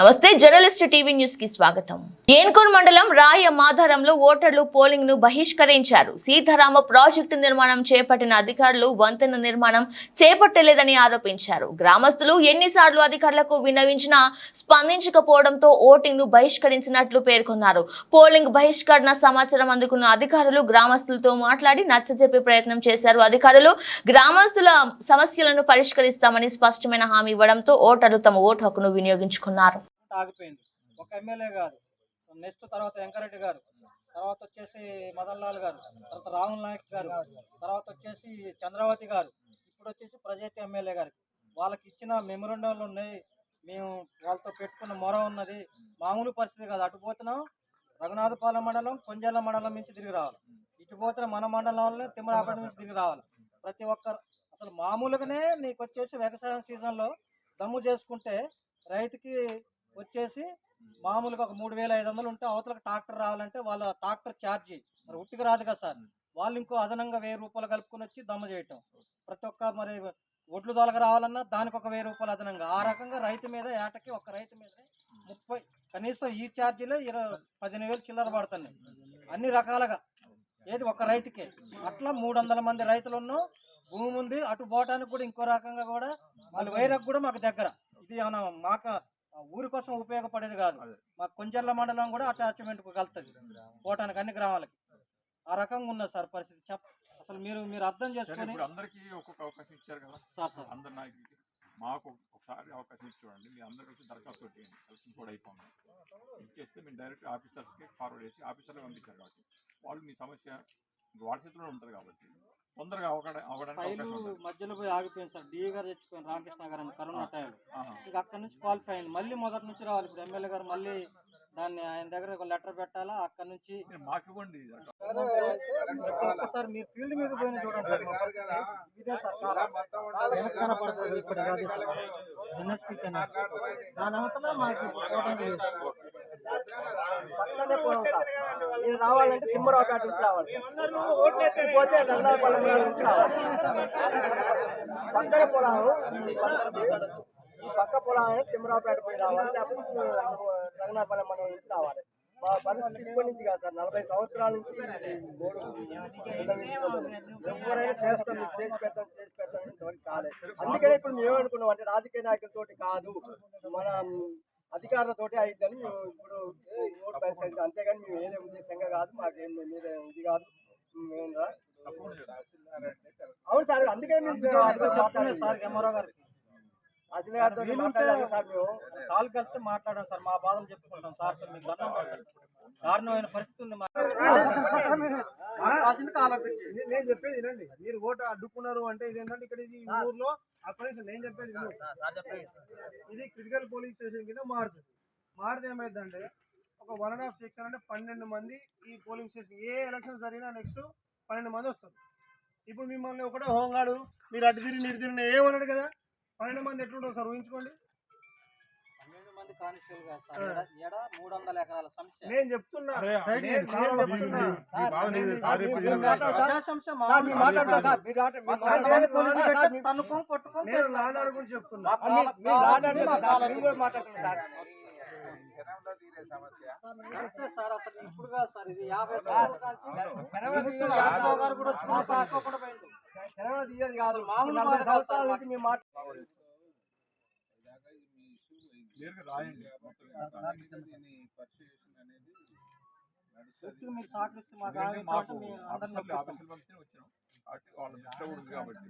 నమస్తే journalist TV న్యూస్కి స్వాగతం. ఏన్కూర్ మండలం రాయ మాధారంలో ఓటర్లు పోలింగ్ను బహిష్కరించారు. సీతారామ ప్రాజెక్టు నిర్మాణం చేపట్టిన అధికారులు వంతెన నిర్మాణం చేపట్టలేదని ఆరోపించారు. గ్రామస్తులు ఎన్నిసార్లు అధికారులకు విన్నవించినా స్పందించకపోవడంతో ఓటింగ్ను బహిష్కరించినట్లు పేర్కొన్నారు. పోలింగ్ బహిష్కరణ సమాచారం అందుకున్న అధికారులు గ్రామస్తులతో మాట్లాడి నచ్చజెప్పే ప్రయత్నం చేశారు. అధికారులు గ్రామస్తుల సమస్యలను పరిష్కరిస్తామని స్పష్టమైన హామీ ఇవ్వడంతో ఓటర్లు తమ ఓటు హక్కును వినియోగించుకున్నారు. ఆగిపోయింది. ఒక ఎమ్మెల్యే గారు నెక్స్ట్ తర్వాత వెంకరెడ్డి గారు తర్వాత వచ్చేసి మదన్ లాల్ గారు తర్వాత రాహుల్ నాయక్ గారు తర్వాత వచ్చేసి చంద్రావతి గారు ఇప్పుడు వచ్చేసి ప్రజెంట్ ఎమ్మెల్యే గారు వాళ్ళకి ఇచ్చిన మెమొరండంలు ఉన్నాయి. మేము వాళ్ళతో పెట్టుకున్న మొర ఉన్నది. మామూలు పరిస్థితి కాదు. అటు పోతున్నాం రఘునాథపాలెం మండలం కొంజర్ల మండలం నుంచి తిరిగి రావాలి. ఇటు పోతున్న మన మండలంలో తిమ్మరాపేట నుంచి తిరిగి రావాలి. ప్రతి ఒక్కరు అసలు మామూలుగానే నీకు వచ్చేసి వ్యవసాయం సీజన్లో దమ్ము చేసుకుంటే రైతుకి వచ్చేసి మామూలుగా ఒక మూడు వేల ఐదు వందలు ఉంటే అవతలకు ట్రాక్టర్ రావాలంటే వాళ్ళ ట్రాక్టర్ ఛార్జీ. మరి ఉట్టికి రాదు కదా సార్. వాళ్ళు ఇంకో అదనంగా వెయ్యి రూపాయలు కలుపుకొని వచ్చి దమ్మ చేయటం. ప్రతి ఒక్క మరి ఒడ్లు దొలక రావాలన్నా దానికి ఒక వెయ్యి రూపాయలు అదనంగా. ఆ రకంగా రైతు మీద ఏటకి ఒక రైతు మీద ముప్పై కనీసం ఈ ఛార్జీలో ఇరవై పదిహేను వేలు చిల్లర పడుతున్నాయి. అన్ని రకాలుగా. ఏది ఒక రైతుకే. అట్లా మూడు వందల మంది రైతులు ఉన్నాం. భూమి ఉంది అటు పోవటానికి కూడా ఇంకో రకంగా కూడా. వాళ్ళు వైరకు కూడా మాకు దగ్గర. ఇది ఏమైనా మాకు ఊరి కోసం ఉపయోగపడేది కాదు. మాకు కొంచెర్ల మండలం కూడా అటాచ్మెంట్ కలుతుంది పోవటానికి అన్ని గ్రామాలకి. ఆ రకంగా ఉన్నది సార్ పరిస్థితి. చెప్ అసలు మీరు మీరు అర్థం చేసుకొని అందరికీ ఒక్కొక్క అవకాశం ఇచ్చారు కదా? Sir sir. అందరి నాయకులకి మాకు ఒకసారి అవకాశం ఇచ్చి చూడండి మీ అందరి కలిసి దరఖాస్తు పెట్టేయండి. కలిసి కూడా అయిపోయింది. ఇచ్చేస్తే మేము డైరెక్ట్ ఆఫీసర్స్కి ఫార్వర్డ్ చేసి ఆఫీసర్లు పంపించారు కాబట్టి వాళ్ళు మీ సమస్య చేతిలో ఉంటుంది కాబట్టి. తొందరగా అవకాశం మధ్యలో పోయి ఆగిపోయింది సార్. డిఏ గారు తెచ్చిపోయింది రామకృష్ణ గారు అని కరోనా టైం ఆహా. ఇక అక్కడ నుంచి క్వాలిఫై అయింది. మళ్ళీ మొదటి నుంచి రావాలి. ఇప్పుడు ఎమ్మెల్యే గారు మళ్ళీ దాన్ని ఆయన దగ్గర ఒక లెటర్ పెట్టాలా? అక్కడ నుంచి మీరు మాకు ఇవ్వండి. సార్ మీరు ఫీల్డ్ మీద పోయిన చూడండి కనపడుతుంది ఇక్కడ. దాని అవతల మాకు పోవడానికి రావాలంటే తిమ్మరావుపేట నుంచి రావాలి పోతే రంగాపల్లి నుంచి రావాలి. పక్కన పొలాలు ఈ పక్క పొలాలు తిమ్మరావుపేట పోయి రావాలి. లేకపోతే రంగనాపల్లి మండలం నుంచి రావాలి. మా పరిస్థితి ఇప్పటి నుంచి కాదు సార్. నలభై సంవత్సరాల నుంచి ఎవరైనా చేస్తాం మీకు చేసి పెడతాం చేసి పెడతాం ఇంతవరకు కాలేదు. అందుకనే ఇప్పుడు మేము ఏమనుకున్నాం అంటే రాజకీయ నాయకులతోటి కాదు. మన అధికారులతోటి అయిద్దని మేము ఇప్పుడు ఓటు బహిష్కరించాం అంతేగాని మేము ఏదే ఉద్దేశంగా కాదు మాకేం మీద ఇది కాదు. అవును సార్ అందుకనే మేము సార్ ఎంఆర్ఓ గారికి. అసలు గారితో మాట్లాడాలి సార్ మేము. కాల్ కలిస్తే మాట్లాడాం సార్ మా బాధలు చెప్పుకుంటాం సార్ మీకు దండం పెడతాం. దారుణమైన పరిస్థితి ఉంది మా మాకు రాసింది కాలపించి నే- నేను చెప్పేది వినండి. మీరు ఓటు అడ్డుకున్నారు అంటే ఇది ఏంటంటే ఇక్కడ ఇది ఊర్లో అక్కడి నేను చెప్పేది. ఇది క్రిటికల్ పోలీస్ స్టేషన్ కింద మారుతుంది. మారితే ఏమైందంటే ఒక వన్ అండ్ హాఫ్ సెక్షన్ అంటే పన్నెండు మంది ఈ పోలింగ్ స్టేషన్ ఏ ఎలక్షన్ జరిగినా నెక్స్ట్ పన్నెండు మంది వస్తారు. ఇప్పుడు మిమ్మల్ని ఒకటే హోంగాడు మీరు అటు తిరిగి ఇటు తిరిగి ఏమన్నాడు కదా? పన్నెండు మంది ఎట్లుంటారు సార్ ఊహించుకోండి. మంది కానిస్టేబుల్ కాదు సార్. ఎడ- ఎడ మూడు వందల ఎకరాల సమస్య. నేను చెప్తున్నా. అరే, నేను- నేను చెప్తున్నా. సార్, బాగా లేదు, సార్, సార్ మీరు చెప్పేది మాట్లాడతారు. సార్? ప్రజా సమస్య సార్, మామూలు మీరు మాట్లాడతారు. సార్ మీరు ఆట- మీరు మాకు మాట్లాడతారు. అడ్డాన్ని పోలీసులు సార్, పెట్టి మీరు- తన్నుకొని కొట్టుకొని నేను చేస్తారు. లాండర్ గురించి చెప్తున్నా. మా ఆ, మీరు- కాలం- మీరు కాలం మాట్లాడతారు మా సార్, కాలం మీరు కూడా మాట్లాడతారు సార్. కరెక్టే సార్ అసలు ఇప్పుడు కాదు సార్ ఇది యాభై సంవత్సరాల కాంచి శనగలు మినిస్టర్ తీయదు కాదు రాఘవ సార్. గారు కూడా వచ్చి కూడా పాసుకోకుండా పోయిండు. శనగలు తీయదు కాదు మామూలు నలభై మాట కాదు సంవత్సరాల సార్ నుంచి మేము మాట క్లియర్గా రాయండి. మీరు సహకరిస్తే మాకు. ఆఫీసర్లు పంపితే వచ్చినాం కాబట్టి వాళ్ళ ఉంది కాబట్టి.